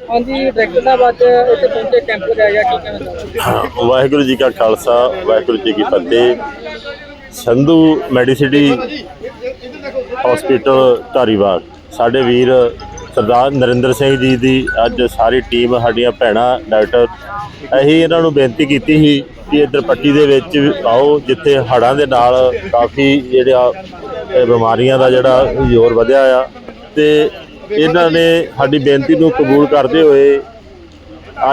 ਹਾਂਜੀ, ਡਾਇਰੈਕਟਰ ਸਾਹਿਬ, ਅੱਜ ਇੱਥੇ ਪਹੁੰਚੇ ਕੈਂਪ ਲਗਾਇਆ ਕੀ ਕਹਿਣਾ ਵਾਹਿਗੁਰੂ ਜੀ ਕਾ ਖਾਲਸਾ, ਵਾਹਿਗੁਰੂ ਜੀ ਕੀ ਫਤਿਹ। Sandhu Medicity hospital, Dhariwal. ਸਾਡੇ ਵੀਰ ਸਰਦਾਰ ਨਰਿੰਦਰ ਸਿੰਘ ਜੀ ਦੀ ਅੱਜ ਸਾਰੀ ਟੀਮ, ਸਾਡੀਆਂ ਭੈਣਾਂ, ਡਾਕਟਰ, ਅਸੀਂ ਇਹਨਾਂ ਨੂੰ ਬੇਨਤੀ ਕੀਤੀ ਸੀ ਕਿ ਇੱਧਰ ਪੱਟੀ ਦੇ ਵਿੱਚ ਆਓ, ਜਿੱਥੇ ਹੜ੍ਹਾਂ ਦੇ ਨਾਲ ਕਾਫੀ ਜਿਹੜਾ ਇਹ ਬਿਮਾਰੀਆਂ ਦਾ ਜਿਹੜਾ ਜ਼ੋਰ ਵਧਿਆ ਆ। ਤੇ ਇਹਨਾਂ ਨੇ ਸਾਡੀ ਬੇਨਤੀ ਨੂੰ ਕਬੂਲ ਕਰਦੇ ਹੋਏ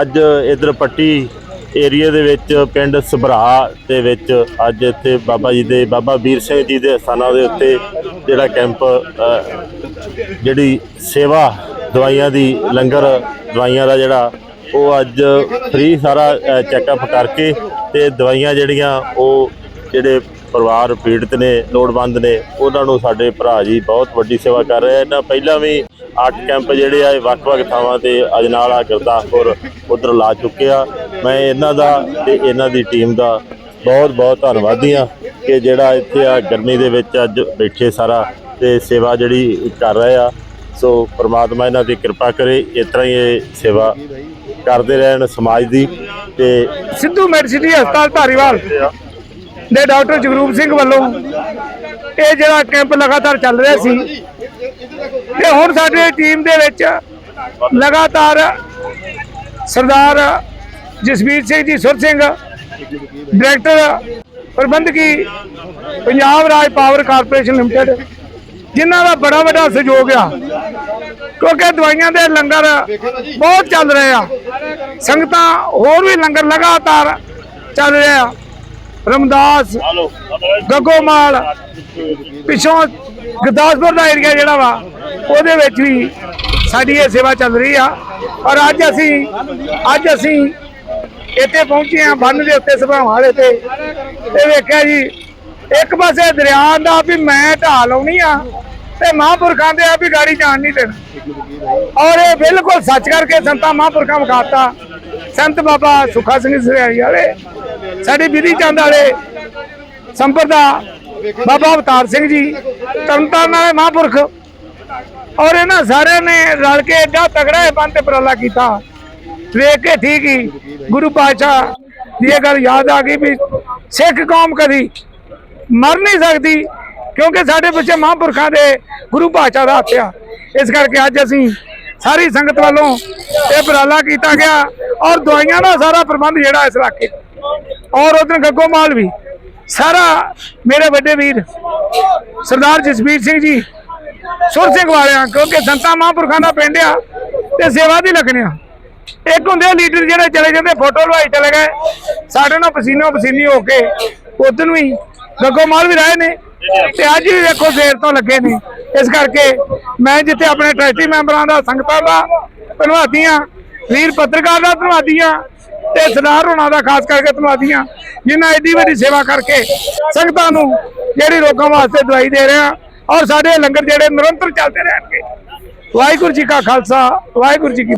ਅੱਜ ਇਧਰ ਪੱਟੀ ਏਰੀਆ ਦੇ ਵਿੱਚ ਪਿੰਡ ਸਭਰਾ ਦੇ ਵਿੱਚ ਅੱਜ ਇੱਥੇ ਬਾਬਾ ਜੀ ਦੇ, ਬਾਬਾ ਵੀਰ ਸਿੰਘ ਜੀ ਦੇ ਅਸਥਾਨਾਂ ਦੇ ਉੱਤੇ ਜਿਹੜਾ ਕੈਂਪ ਜਿਹੜੀ ਸੇਵਾ ਦਵਾਈਆਂ ਦੀ ਲੰਗਰ ਦਵਾਈਆਂ ਦਾ ਜਿਹੜਾ, ਉਹ ਅੱਜ ਫ੍ਰੀ ਸਾਰਾ ਚੈੱਕਅਪ ਕਰਕੇ ਤੇ ਦਵਾਈਆਂ ਜਿਹੜੀਆਂ ਉਹ ਜਿਹੜੇ ਪਰਿਵਾਰ ਪੀੜਤ ਨੇ, ਲੋੜਵੰਦ ਨੇ, ਉਹਨਾਂ ਨੂੰ ਸਾਡੇ ਭਰਾ ਜੀ ਬਹੁਤ ਵੱਡੀ ਸੇਵਾ ਕਰ ਰਹੇ ਇਹਨਾਂ ਪਹਿਲਾਂ ਵੀ ਅੱਠ ਕੈਂਪ ਜਿਹੜੇ ਆ, ਇਹ ਵੱਖ-ਵੱਖ ਥਾਵਾਂ ਤੇ ਅਜਨਾਲਾ ਗੁਰਦਾਸਪੁਰ ਉਧਰ ਲਾ ਚੁੱਕੇ ਆ। ਮੈਂ ਇਹਨਾਂ ਦਾ ਤੇ ਇਹਨਾਂ ਦੀ ਟੀਮ ਦਾ ਬਹੁਤ ਬਹੁਤ ਧੰਨਵਾਦੀ ਆ ਕਿ ਜਿਹੜਾ ਇੱਥੇ ਆ ਗਰਮੀ ਦੇ ਵਿੱਚ ਅੱਜ ਬੈਠੇ ਸਾਰਾ ਤੇ ਸੇਵਾ ਜਿਹੜੀ ਕਰ ਰਹੇ ਆ। ਸੋ ਪ੍ਰਮਾਤਮਾ ਇਹਨਾਂ ਦੀ ਕਿਰਪਾ ਕਰੇ, ਇਸ ਤਰ੍ਹਾਂ ਹੀ ਇਹ ਸੇਵਾ ਕਰਦੇ ਰਹਿਣ ਸਮਾਜ ਦੀ ਤੇ ਸਿੱਧੂ ਮੈਡੀਸਿਟੀ ਹਸਪਤਾਲ ਧਾਰੀਵਾਲ ਦੇ ਡਾਕਟਰ ਜਗਰੂਪ ਸਿੰਘ ਵੱਲੋਂ ਇਹ ਜਿਹੜਾ ਕੈਂਪ ਲਗਾਤਾਰ ਚੱਲ ਰਿਹਾ ਸੀ ਤੇ ਹੁਣ ਸਾਡੇ ਟੀਮ ਦੇ ਵਿੱਚ ਲਗਾਤਾਰ ਸਰਦਾਰ ਜਸਵੀਰ ਸਿੰਘ ਜੀ ਸੁਰ ਸਿੰਘ, ਡਾਇਰੈਕਟਰ ਪ੍ਰਬੰਧਕੀ Punjab Raj power corporation limited, ਜਿਨ੍ਹਾਂ ਦਾ ਬੜਾ ਵੱਡਾ ਸਹਿਯੋਗ ਆ, ਕਿਉਂਕਿ ਦਵਾਈਆਂ ਦੇ ਲੰਗਰ ਬਹੁਤ ਚੱਲ ਰਹੇ ਆ, ਸੰਗਤਾਂ ਹੋਰ ਵੀ ਲੰਗਰ ਲਗਾਤਾਰ ਚੱਲ ਰਿਹਾ ਆ, ਰਮਦਾਸ, ਗੱਗੋਮਾਲ, ਪਿਛੋਂ ਗੁਰਦਾਸਪੁਰ ਦਾ ਏਰੀਆ ਜਿਹੜਾ ਵਾ ਉਹਦੇ ਵਿੱਚ ਵੀ ਸਾਡੀ ਇਹ ਸੇਵਾ ਚੱਲ ਰਹੀ ਆ। ਔਰ ਅੱਜ ਅਸੀਂ ਅੱਜ ਅਸੀਂ ਇੱਥੇ ਪਹੁੰਚੇ ਆ ਬੰਨ ਦੇ ਉੱਤੇ ਸਭਾਵਾਂ ਵਾਲੇ ਤੇ। ਇਹ ਵੇਖਿਆ ਜੀ, ਇੱਕ ਪਾਸੇ ਦਰਿਆ ਦਾ ਵੀ ਮੈਂ ਢਾਲ ਲਾਉਣੀ ਆ ਤੇ ਮਹਾਂਪੁਰਖਾਂ ਦੇ ਆ ਵੀ ਗਾੜੀ ਜਾਣ ਨਹੀਂ ਦੇਣਾ। ਔਰ ਇਹ ਬਿਲਕੁਲ ਸੱਚ ਕਰਕੇ ਸੰਤਾਂ ਮਹਾਂਪੁਰਖਾਂ ਵਿਖਾਤਾ। ਸੰਤ ਬਾਬਾ ਸੁਖਾ ਸਿੰਘ ਸਰਿਆਈ ਵਾਲੇ, ਸਾਡੇ ਵਿਧੀ ਚੰਦ ਵਾਲੇ, ਸੰਪਰਦਾ ਬਾਬਾ ਅਵਤਾਰ ਸਿੰਘ ਜੀ, ਤਰਨਤਾਰਨ ਵਾਲੇ ਮਹਾਂਪੁਰਖ ਔਰ ਇਹਨਾਂ ਸਾਰਿਆਂ ਨੇ ਰਲ ਕੇ ਐਡਾ ਤਗੜਾ ਇਹ ਬੰਦ ਤੇ ਉਪਰਾਲਾ ਕੀਤਾ। ਵੇਖ ਕੇ ਠੀਕ ਹੀ, ਗੁਰੂ ਪਾਤਸ਼ਾਹ ਦੀ ਇਹ ਗੱਲ ਯਾਦ ਆ ਗਈ ਵੀ ਸਿੱਖ ਕੌਮ ਕਦੀ ਮਰ ਨਹੀਂ ਸਕਦੀ, ਕਿਉਂਕਿ ਸਾਡੇ ਪਿੱਛੇ ਮਹਾਂਪੁਰਖਾਂ ਦੇ ਗੁਰੂ ਪਾਤਸ਼ਾਹ ਦਾ ਹੱਥ ਆ। ਇਸ ਕਰਕੇ ਅੱਜ ਅਸੀਂ ਸਾਰੀ ਸੰਗਤ ਵੱਲੋਂ ਇਹ ਉਪਰਾਲਾ ਕੀਤਾ ਗਿਆ ਔਰ ਦਵਾਈਆਂ ਦਾ ਸਾਰਾ ਪ੍ਰਬੰਧ ਜਿਹੜਾ ਇਸ ਇਲਾਕੇ 'ਚ ਔਰ ਉਧਰ ਗੱਗੋਮਾਲ ਵੀ, ਸਾਰਾ ਮੇਰੇ ਵੱਡੇ ਵੀਰ ਸਰਦਾਰ ਜਸਵੀਰ ਸਿੰਘ ਜੀ ਸੁਰ ਸਿੰਘ ਵਾਲਿਆਂ, ਕਿਉਂਕਿ ਸੰਤਾਂ ਮਹਾਂਪੁਰਖਾਂ ਦਾ ਪਿੰਡ ਆ ਤੇ ਸੇਵਾ ਦੀ ਲੱਗਣਿਆ ਇੱਕ ਹੁੰਦੇ ਆ ਲੀਡਰ ਜਿਹੜੇ ਚਲੇ ਜਾਂਦੇ, ਫੋਟੋ ਲਵਾਈ ਚਲੇ ਗਏ। ਸਾਡੇ ਨਾਲ ਪਸੀਨੋ ਪਸੀਨੀ ਹੋ ਕੇ ਉਧਰ ਵੀ ਗੱਗੋਮਾਲ ਵੀ ਰਹੇ ਨੇ। ਤੇ ਅੱਜ ਵੀ ਵੇਖੋ ਸਵੇਰ ਤੋਂ ਲੱਗੇ ਨੇ। ਇਸ ਕਰਕੇ ਮੈਂ ਜਿੱਥੇ ਆਪਣੇ ਟਰਸਟੀ ਮੈਂਬਰਾਂ ਦਾ, ਸੰਗਤਾਂ ਦਾ ਧੰਨਵਾਦੀ ਹਾਂ ਵੀਰ ਪੱਤਰਕਾਰ ਦਾ ਧੰਨਵਾਦੀ ਹਾਂ ਤੇ ਸਰਦਾਰ ਹੋਣਾ ਦਾ ਖਾਸ ਕਰਕੇ ਧੰਨਵਾਦੀ ਹਾਂ, ਜਿਨ੍ਹਾਂ ਐਡੀ ਵੱਡੀ ਸੇਵਾ ਕਰਕੇ ਸੰਗਤਾਂ ਨੂੰ ਜਿਹੜੀ ਰੋਗਾਂ ਵਾਸਤੇ ਦਵਾਈ ਦੇ ਰਹੇ ਆ ਔਰ ਸਾਡੇ ਲੰਗਰ ਜਿਹੜੇ ਨਿਰੰਤਰ ਚੱਲਦੇ ਰਹਿਣਗੇ। ਵਾਹਿਗੁਰੂ ਜੀ ਕਾ ਖਾਲਸਾ ਵਾਹਿਗੁਰੂ ਜੀ ਕੀ